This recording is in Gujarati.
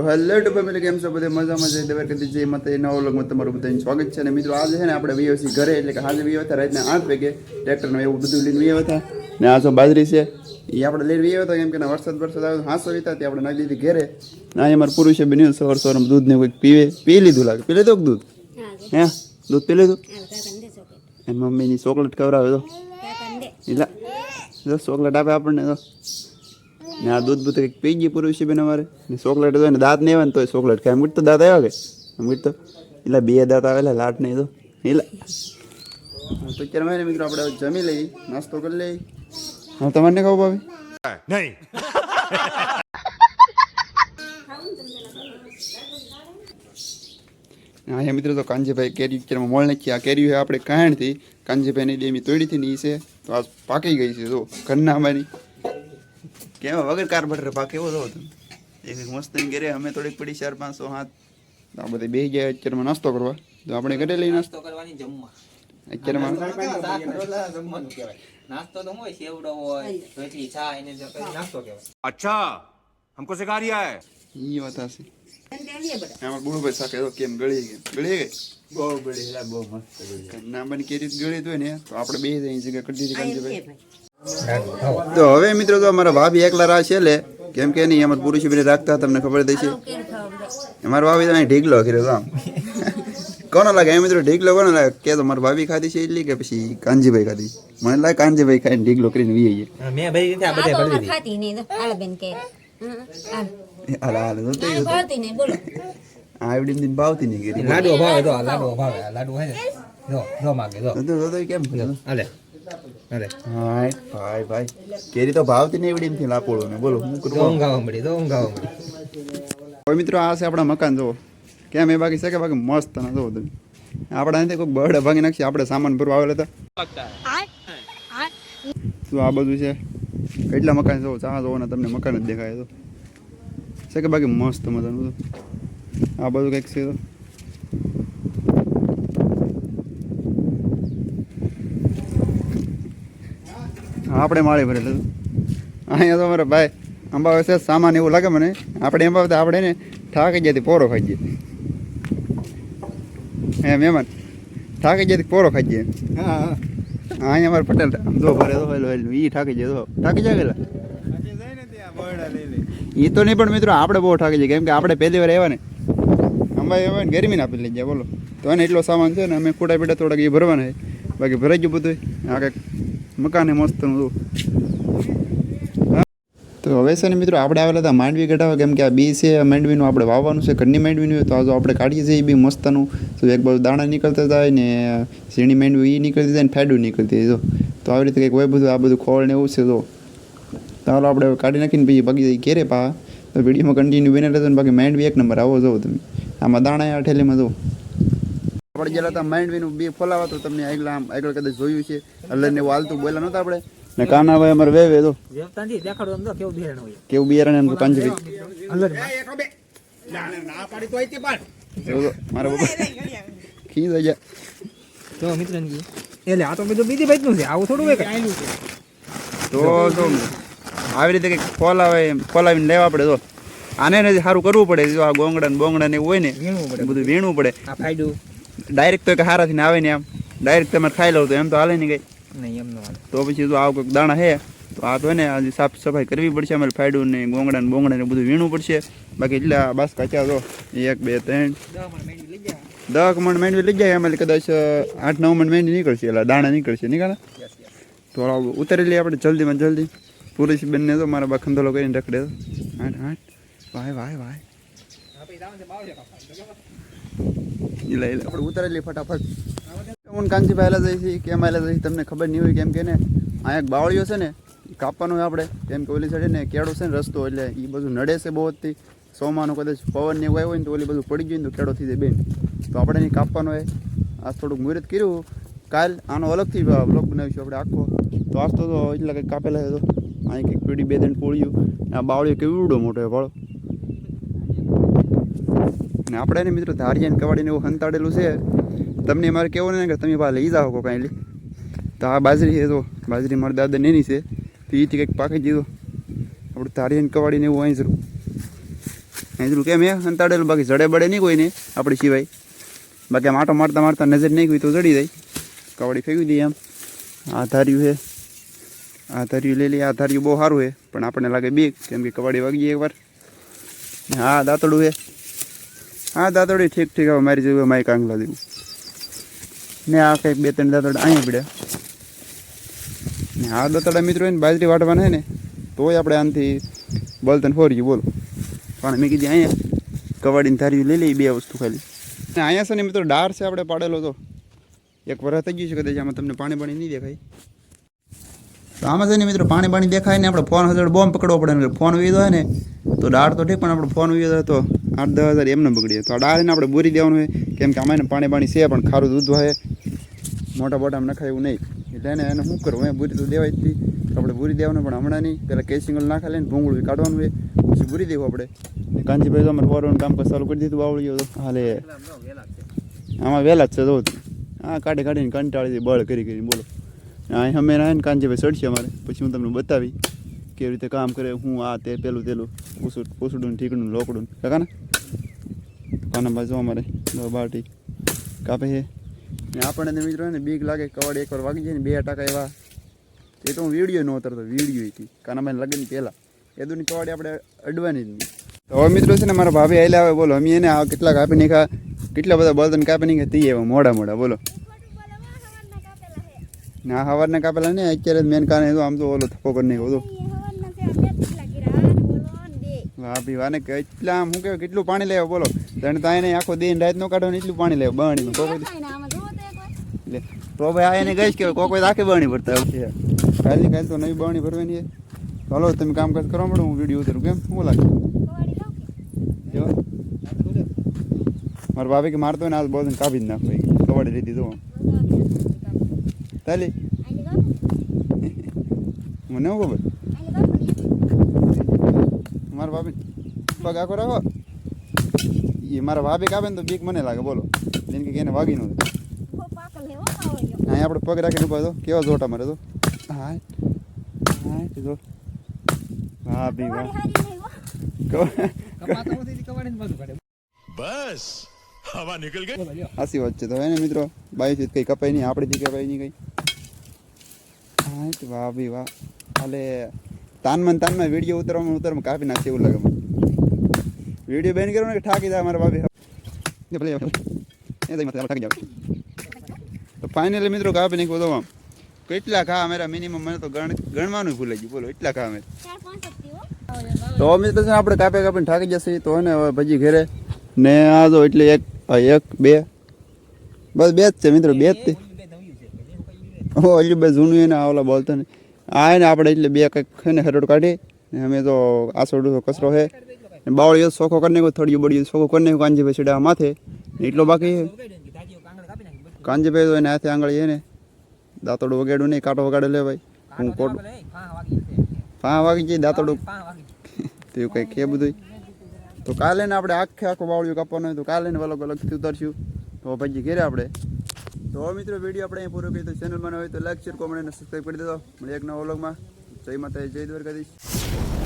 તો હેલો ટુ ફેમિલી કેમ છો? બધે મજામાં છે? દબર કદી જે મતે નવો વ્લોગમાં તમારું બધાનું સ્વાગત છે. અને મિત્રો આજે છે ને આપણે વીઓસી ઘરે એટલે કે હાજર વીઓ હતા રાતના આઠ વાગે ટ્રેક્ટરનું એવું બધું લઈને વીઓ હતા. ને આ જો બાજરી છે એ આપણે લઈને વીઓ હતા કેમ કે વરસાદ વરસાદ આવ્યો હાંસો વીતા તે આપણે નાખી દીધી ઘરે. ના એ મારું પુરુષે બન્યું સવાર સવારમાં દૂધ ને કંઈક પીવે પી લીધું લાગે. પી લીધું દૂધ? હે દૂધ. પી લીધું? એની મમ્મીની ચોકલેટ ખવડાવે તો. એટલે જો ચોકલેટ આપે આપણને તો. ને આ દૂધ બૂધ કંઈક પી પૂરું છે બેન અમારે. ને ચોકલેટ તો ને દાંત નહીં આવે ને તો ચોકલેટ ખાય. મીઠ તો દાંત આવ્યા કે. મીઠ તો એટલે બે દાંત આવેલા લાટ નહીં તો. એટલે. તો અત્યારે મારે મિત્રો આપણે જમી લઈ નાસ્તો કરી લઈ હા તમારે ખાવ ભાભી? નહીં. હા એ મિત્રો તો કાંજીભાઈ કેરી અત્યારમાં મળ નાખી. આ કેરી આપણે કાયણથી કાંજીભાઈની ડેમી તોડી હતી ને એ છે. તો આ પાકી ગઈ છે જો. ઘરના અમારી. કે એમાં વગર કાર્બોરેટર પાક એવો થવો તમે? એક મસ્ત ઘેરે અમે થોડીક પડી ચાર પાંચસો હાથ. આ બધી બે ગયા અત્યારમાં નાસ્તો કરવા. તો આપણે ઘરે લઈ નાસ્તો કરવાની જમવા. અત્યારમાં અચ્છા હમકો સિખા રહ્યા હે? ઈ સાકે તો કેમ ગળી ગઈ ગળી ગઈ બહુ ગળી બહુ મસ્ત ના બની કેરી ગળી તો ને તો આપણે બે જગ્યા કરી દીધી તો હવે મિત્રો તો અમારા ભાભી એકલા રા છે લે કેમ કે નહીં અમારે પુરુષ બી રાખતા તમને ખબર દે છે અમારા ભાભી તો ઢીકલો કર્યો તો આમ. કોનો લાગે? એ મિત્રો ઢીકલો કોનો લાગે? કે તો મારા ભાભી ખાધી છે એટલી કે પછી કાનજીભાઈ ખાધી? મને લાગે કાનજીભાઈ ખાઈને ઢીકલો કરીને વી આવીએ મેં ભાઈ આ બધે પડી દીધી ખાતી નહીં તો બેન કે હાલ. હાલ તો તે ભાવતી નહીં બોલો. આવડી દિન ભાવતી નહીં કરી. લાડુ ભાવે તો લાડુ ભાવે લાડુ હે જો જો માગે જો. તો તો કેમ હાલે. હાલે હાય ભાઈ ભાઈ. કેરી તો ભાવતી નહીં એવડી એમથી લાપોળો ને બોલો હું કરું? ઊંઘાવા મળી તો ઊંઘાવા મળી હવે મિત્રો આ છે આપણા મકાન જુઓ. કેમ એ બાકી છે કે બાકી મસ્ત ના જુઓ તમે. આપણે અહીંથી કોઈ બળ ભાગી નાખશે આપણે સામાન ભરવા આવેલા હતા. તો આ બધું છે. કેટલા મકાન જુઓ. ચા જુઓ ને તમને મકાન જ દેખાય તો છે કે બાકી મસ્ત મજાનું આ બધું કંઈક છે તો. આપણે માળી ભરેલું. અહીંયા તો અમારા ભાઈ અંબાવે છે સામાન એવું લાગે મને. આપણે અંબાવે તો આપણે ને થાકી જતી પોરો ખાઈ જઈએ એમ એમાં થાકી જતી પોરો ખાઈ જઈએ હા અહીંયા અમારે પટેલ જો ભરે તો હેલો હેલો એ થાકી જાય થાકી જાય ગયેલા એ તો નહીં પણ મિત્રો આપણે બહુ થાકી જાય કેમ કે આપણે પહેલી વાર આવ્યા ને. અંબાઈ આવ્યા ને ગરમી આપી લઈ જાય બોલો. તો એને એટલો સામાન છે ને અમે ખોટા પીટા થોડાક એ ભરવાના છે. બાકી ભરાઈ ગયું બધું આ કંઈક મકાને મસ્તનું હતું તો હવે છે ને મિત્રો, આપણે આવેલા હતા માંડવી કઢાવવા કેમ કે આ બી છે માંડવીનું આપણે વાવવાનું છે, ઘરની માંડવીનું હોય તો આજે આપણે કાઢીએ છીએ, એ બી મસ્તનું. તો એક બાજુ દાણા નીકળતા જાય ને ઝીણી માંડવી એ નીકળતી જાય ને ફાડું નીકળતી જો. તો આવી રીતે કંઈક હોય બધું, આ બધું ખોળ ને એવું છે તો ચાલો આપણે કાઢી નાખીને પછી બાકી ઘેરે પા તો વિડીયોમાં કન્ટિન્યુ બને રહેતો ને બાકી માંડવી એક નંબર આવો, જો તમે. આમાં દાણા આ ઠેલીમાં, જો. આપણે ગયેલા હતા માંડવીનું બી ફોલાવા તો તમને આગળ આમ આગળ કદાચ જોયું છે. એટલે ને વાલતું હાલતું બોલા નહોતા આપણે. ને કાનાભાઈ અમારે વેવે તો. દેખાડો અંદર કેવું બિયારણ હોય. કેવું બિયારણ એમ કાંજી મારા બાબા ખી થઈ તો મિત્ર એટલે આ તો બધું બીજી બાજુ છે આવું થોડું તો આવી રીતે કંઈક ફોલાવે એમ ફોલાવીને લેવા પડે તો આને ને સારું કરવું પડે જો આ ગોંગડા ને બોંગડા ને એવું હોય ને બધું વીણવું પડે. આ ફાયડું ડાયરેક્ટ તો હારાથી ને આવે ને આમ ડાયરેક્ટ તમારે ખાઈ લો તો એમ તો હાલે નહીં કઈ. નહીં એમ નો તો પછી તો આવું કંઈક દાણા હે તો આ તો ને આજે સાફ સફાઈ કરવી પડશે. અમારે ફાયડું ને ગોંગડા ને બોંગડા ને બધું વીણવું પડશે. બાકી એટલે બસ કાચા તો એક બે ત્રણ. દસ મણ મેંડવી લઈ જાય. એમાં કદાચ આઠ નવ મણ મેંડવી નીકળશે. એટલે દાણા નીકળશે. નીકળે તો ઉતારી લઈએ આપણે જલ્દીમાં જલ્દી. પુરુષ બંને તો મારા બા ખંધોલો કરીને રખડે. આઠ આઠ. Y Y Y. ઈ લઈ લે. આપણે ઉતારી ફટાફટ. હું કાંતિભાઈ એલા જઈ છીએ કેમ એલા જઈ તમને ખબર નહીં હોય કેમ કે ને અહીંયા એક બાવળીઓ છે ને કાપવાનું હોય આપણે, કેમ કે ઓલી સાઈડ ને કેળો છે ને રસ્તો, એટલે એ બધું નડે છે બહુ જ સોમાનું કદાચ પવન ને એવું હોય ને તો ઓલી બધું પડી ગયું ને તો કેળો જાય બેન. તો આપણે એને કાપવાનું હોય. આ થોડુંક મુહૂર્ત કર્યું. કાલ આનો અલગથી બ્લોગ બનાવીશું આપણે આખો. તો આજ તો એટલા કંઈક કાપેલા છે તો અહીં કંઈક પીડી બે દંડ પોળ્યું આ બાવળીઓ કેવડો મોટો હોય ભાળો ને આપણે એને મિત્રો ધારિયા ને કવાડીને એવું હંતાડેલું છે. તમને મારે કેવું ને કે તમે પા લઈ જાઓ કાંઈ તો આ બાજરી છે તો બાજરી મારા દાદા નેની છે. તો એથી કંઈક પાકી દીધો. આપણું ધારીએ ને કવાડીને એવું આંજરું. આંજરું કેમ હે? હંતાડેલું, બાકી જડે બડે નહીં કોઈને, આપણી સિવાય. બાકી આમ આટો મારતા મારતા નજર નહીં કોઈ તો જડી જાય. કવાડી ફેંકી દઈએ એમ આ ધાર્યું છે. આ ધાર્યું લઈ લઈએ આ ધાર્યું બહુ સારું છે. પણ આપણને લાગે બીક, કેમ કે કવાડી વાગી જાય એકવાર. હા, દાંતડું છે. આ દાંતડું ઠીક ઠીક હવે મારી જેવું મારી કાંગલા જેવું ને આ કંઈક બે ત્રણ દાંતડા અહીંયા પડ્યા. ને આ દાંતડા મિત્રો એને બાજરી વાટવાના હે ને, તોય આપણે આનાથી તને ફોરી બોલો. પણ મેં કીધી અહીંયા કવાડીને ધારી લઈ લઈ બે વસ્તુ ખાલી. ને અહીંયા છે ને મિત્રો ડાર છે આપણે પાડેલો તો. એક વરસ થઈ ગયું છે કદાચ આમાં તમને પાણી પાણી નહીં દેખાય. તો આમાં છે ને મિત્રો પાણી પાણી દેખાય ને આપણે ફોન હજાર બોમ્બ પકડવો પડે ને ફોન વીધો હોય ને, તો ડાળ તો ઠીક, પણ આપણે ફોન વીધો તો આઠ, દસ હજાર એમને બગડીએ તો આ ડાળીને આપણે બોરી દેવાનું હોય. કેમ કે આમાં પાણી પાણી છે, પણ ખારું દૂધ હોય. મોટા મોટા નખાય એવું નહીં. એટલે એને એને શું કરવું? એ બુરી તો દેવાય જ આપણે બુરી દેવાનું, પણ હમણાં નહીં. પહેલાં કેસિંગલ નાખા લઈને ભૂંગળું કાઢવાનું હોય. પછી બુરી દેવું આપણે. કાંજીભાઈ તો અમારે ફોરવાનું કામ ચાલુ કરી દીધું બાવળીઓ તો. હાલે. આમાં વહેલા જ છે તો હા કાઢી કાઢીને કંટાળી બળ કરી કરીને બોલો. અહીં અમે ના ને કાંજીભાઈ ચડશે અમારે. પછી હું તમને બતાવી. કેવી રીતે કામ કરે, હું આ તે પેલું તેલું પૂસું પૂસડું ઠીકડું લોકડું. કાકા ને? કાનામાં જો અમારે બાટી. કાપે છે ને આપણને મિત્રો ને બીક લાગે, કવાડી એકવાર વાગી જાય ને બે ટકા એવા. એ તો હું વીડિયો ન ઉતરતો, વીડિયો હતી કાનાભાઈ લગ્ન પહેલાં. એ દુની કવાડી આપણે અડવાની જ નહીં. તો હવે મિત્રો છે ને મારા ભાભી આવેલા આવે, બોલો, અમે એને આ કેટલા કાપી નાખ્યા કેટલા બધા બળતણ કાપી નાખ્યા તી એવા મોડા મોડા બોલો. ના સવારના કાપેલા ને અત્યારે મેન કારણે આમ તો ઓલો થપ્પો કરી નાખ્યો હતો ભાભી વાને કેટલા આમ શું કહેવાય કેટલું પાણી લેવા બોલો. તને તો એને આખો દિન રાત નો કાઢો ને એટલું પાણી લેવા બાણીમાં કોઈ તો ભાઈ આ એને કહીશ કે કોઈ કોઈ આખી બાણી ભરતા હોય છે. કાલે કાલે તો નવી બાણી ભરવાની છે. ચાલો તમે કામકાજ કરવા મળો હું વીડિયો ઉતરું કેમ? શું લાગે જો. મારા ભાભી કે મારતો હોય ને આ બોલ કાપી જ નાખો કવાડી લીધી તો તાલી. મને ખબર? મારા ભાભી. પગ આખો રાખો. એ મારા ભાભી કાપે ને તો બીક મને લાગે બોલો. જિંદગી કે એને વાગી ન અહીંયા. આપણે પગ રાખીને ઊભા તો કેવા જોટા મારે તો. હા હા જો ભાભી વાહ. બસ હવા નીકળ ગઈ. હાસી વાત છે તો એને મિત્રો? બાઈ થી કઈ કપાઈ નહીં આપણી થી કપાઈ નહીં કઈ. હા તો. વાહ ભી વાહ. અલે તાનમાં તાનમાં વીડિયો ઉતરવામાં ઉતરમાં કાપી નાખશે એવું લાગે વીડિયો બેન કરો ને કે ઠાકી જાય મારા ભાભી. ભલે એ તો માથે ઠાકી જાવ. તો ફાઇનલી મિત્રો કાપી નાખ્યો તો આમ. કેટલા ખા મેરા મિનિમમ મને તો ગણ ગણવાનું ભૂલાઈ ગયું. બોલો એટલા ખા અમે તો મિત્રો છે ને આપણે કાપે કાપીને થાકી જશે. તો ને હવે ભજી ઘેરે. ને આ જો એટલે એક એક બે. બસ બે જ છે મિત્રો બે જ તે. ઓ હજુ બે જૂનું એને ઓલા બોલતા ને. આ એને આપણે એટલે બે કંઈક છે ને હરોડ કાઢી ને અમે તો આસોડું કચરો છે. ને બાવળીઓ સોખો કરી નાખ્યો થોડી બળી સોખો કરી નાખ્યો કાંજીભાઈ સીડા માથે ને એટલો બાકી છે. કાંજીભાઈ તો એને હાથે આંગળી ને. દાંતોડું વગાડ્યું નહીં કાંટો વગાડે લે ભાઈ. હું કોટ પા વાગી જાય દાંતડું. તેવું કંઈક કે બધું તો કાલે ને આપણે આખે આખો બાવળીઓ કાપવાનો હોય તો કાલે ને અલગ અલગથી ઉતારશું. તો ભાઈ ઘેરે આપણે. તો મિત્રો વીડિયો આપણે અહીં પૂરો કરી તો ચેનલમાં હોય તો લાઈક શેર કોમેન્ટ અને સબસ્ક્રાઈબ કરી દેજો. મળે એક નવા વ્લોગમાં જય માતા જય દ્વારકાધીશ.